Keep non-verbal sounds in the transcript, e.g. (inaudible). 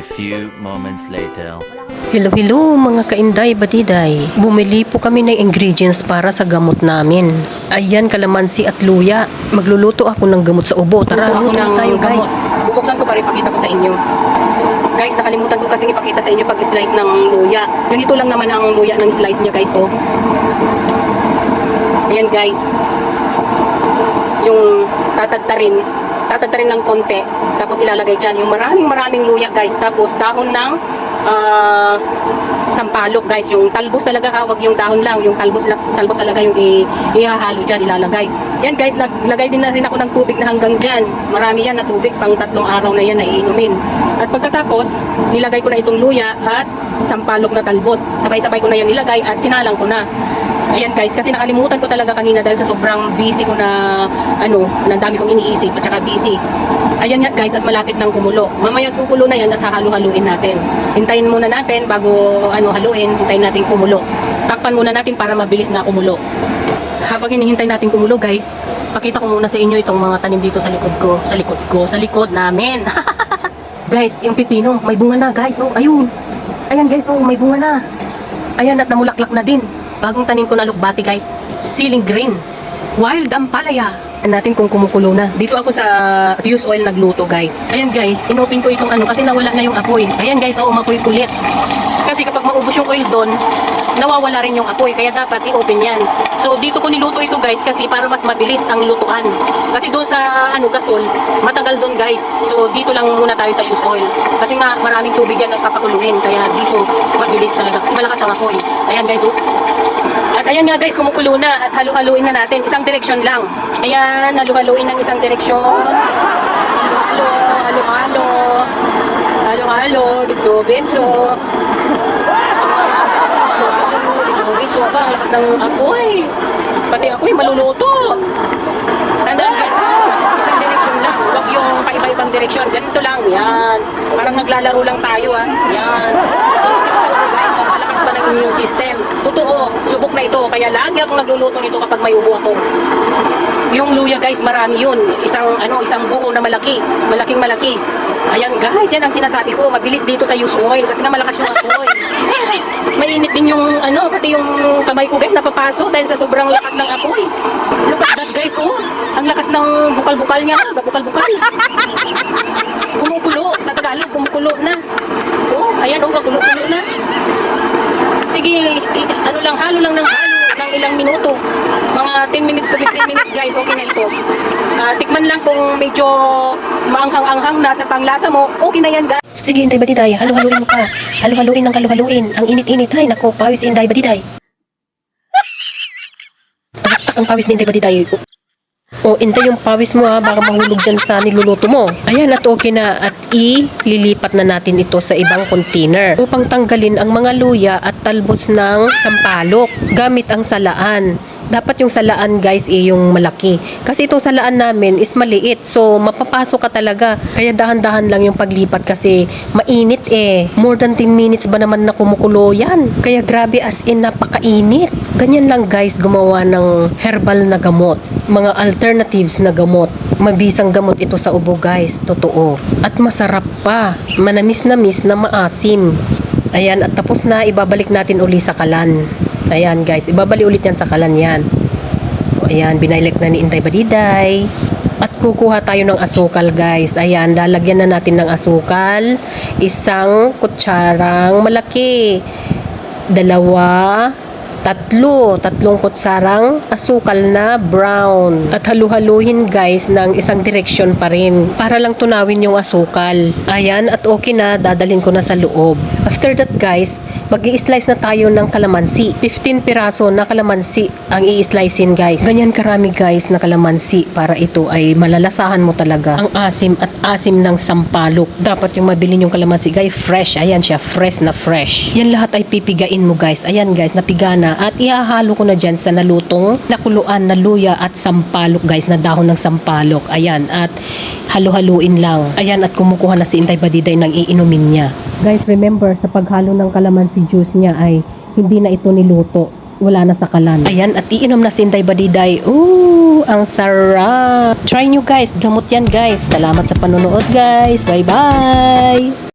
few moments later. Hello, hello mga kainday batiday. Bumili po kami ng ingredients para sa gamot namin. Ayan, kalamansi at luya. Magluluto ako ng gamot sa ubo. Tara, Luto ako ng tayo gamot. guys. Bubuksan ko para ipakita ko sa inyo. Guys, nakalimutan ko kasi ipakita sa inyo pag slice ng luya. Ganito lang naman ang luya ng slice niya guys, oh. Ayan guys. Yung tatadtarin, tatadtarin ng konti, tapos ilalagay dyan yung maraming maraming luya guys. Tapos dahon ng ah, sampalok guys, yung talbos talaga ha, wag yung dahon lang, yung talbos, talbos talaga yung ihahalo dyan, ilalagay. Yan guys, naglagay din na rin ako ng tubig na hanggang dyan. Marami yan na tubig, pang tatlong araw na yan na iinumin. At pagkatapos, nilagay ko na itong luya at sampalok na talbos. Sabay-sabay ko na yan nilagay at sinalang ko na. Ayan guys, kasi nakalimutan ko talaga kanina dahil sa sobrang busy ko na ano, na dami kong iniisip at saka busy. Ayan nga guys, at malapit ng kumulo. Mamaya kukulo na yan at hahalu-haluin natin. Hintayin muna natin bago ano haluin, hintayin natin kumulo. Takpan muna natin para mabilis na kumulo. Habang hinihintay natin kumulo guys, pakita ko muna sa inyo itong mga tanim dito sa likod ko. Sa likod ko, sa likod namin. (laughs) guys, yung pipino, may bunga na guys. Oh, ayun. Ayan guys, oh, may bunga na. Ayan at namulaklak na din. Bagong tanim ko na lukbati guys. Ceiling green. Wild ampalaya. Natin kung kumukulo na. Dito ako sa use oil nagluto guys. Ayan guys, inopen ko itong ano kasi nawala na yung apoy. Ayan guys, oh, umapoy kulit. Kasi kapag maubos yung oil doon, nawawala rin yung apoy. Kaya dapat i-open yan. So dito ko niluto ito guys kasi para mas mabilis ang lutuan. Kasi doon sa ano gasol, matagal doon guys. So dito lang muna tayo sa use oil. Kasi nga maraming tubig yan at papakuluin. Kaya dito mabilis talaga. Kasi malakas ang apoy. Ayan guys, oh. Ayan nga guys, kumukulo na at halu-haluin na natin. Isang direksyon lang. Ayan, halu-haluin ng isang direksyon. Halo, halo-halo. Halo-halo, bitso-bitso. Bitso-bitso? Ang lakas ng apoy. Pati apoy, maluluto. Tandaan guys, isang direksyon lang. Huwag yung paiba-ibang direksyon. Ganito lang, yan. Parang naglalaro lang tayo, ha. Yan. Guys, ang malakas ba ng immune system? Totoo, subok na ito. Kaya lagi akong nagluluto nito kapag may ubo ako. Yung luya guys, marami yun. Isang ano, isang buo na malaki. Malaking malaki. Ayan guys, yan ang sinasabi ko. Mabilis dito sa use oil kasi nga malakas yung apoy. Mainit din yung ano, pati yung kamay ko guys napapaso dahil sa sobrang lakas ng apoy. Look at that guys, oh. Ang lakas ng bukal-bukal niya, bukal-bukal. Kumukulo, sa Tagalog, kumukulo na. Oh, ayan oh, kakulo-kulo na. Sige, ano lang, halo lang ng halo ng ilang minuto. Mga 10 minutes to 15 minutes guys, okay na ito. Ah, tikman lang kung medyo maanghang-anghang na sa panglasa mo, okay na yan guys. Sige, Inday Badiday, halu-haluin mo pa. Halu-haluin ng halu-haluin. Ang init-init, ay nako, pawis Inday Badiday. (laughs) Ang pawis ni Inday Badiday. O, intay yung pawis mo ha, baka mahulog dyan sa niluluto mo. Ayan, at okay na. At ililipat na natin ito sa ibang container upang tanggalin ang mga luya at talbos ng sampalok gamit ang salaan. Dapat yung salaan guys eh yung malaki. Kasi itong salaan namin is maliit. So mapapasok ka talaga. Kaya dahan-dahan lang yung paglipat kasi mainit eh. More than 10 minutes ba naman na kumukulo yan. Kaya grabe as in napakainit. Ganyan lang guys gumawa ng herbal na gamot. Mga alternatives na gamot. Mabisang gamot ito sa ubo guys. Totoo. At masarap pa. Manamis-namis na maasim. Ayan, at tapos na, ibabalik natin uli sa kalan. Ayan guys, ibabalik ulit yan sa kalan yan. O, ayan, binailik na ni Intay Badiday. At kukuha tayo ng asukal guys. Ayan, lalagyan na natin ng asukal. Isang kutsarang malaki. Dalawa, tatlo, tatlong kutsarang asukal na brown. At halu-haluhin guys ng isang direksyon pa rin para lang tunawin yung asukal. Ayan, at okay na, dadalhin ko na sa loob. After that guys, mag slice na tayo ng kalamansi. 15 piraso na kalamansi ang i-slicein guys. Ganyan karami guys na kalamansi para ito ay malalasahan mo talaga ang asim at asim ng sampalok. Dapat yung mabili yung kalamansi guys, fresh. Ayan siya, fresh na fresh. Yan lahat ay pipigain mo guys. Ayan guys, napiga na at ihahalo ko na dyan sa nalutong nakuluan na luya at sampalok guys na dahon ng sampalok. Ayan at halu-haluin lang. Ayan at kumukuha na si Intay Badiday ng iinumin niya. Guys, remember sa paghalo ng kalamansi juice niya ay hindi na ito niluto. Wala na sa kalan. Ayan, at iinom na si Intay Badiday. Ooh, ang sarap. Try nyo guys. Gamot yan guys. Salamat sa panonood guys. Bye-bye.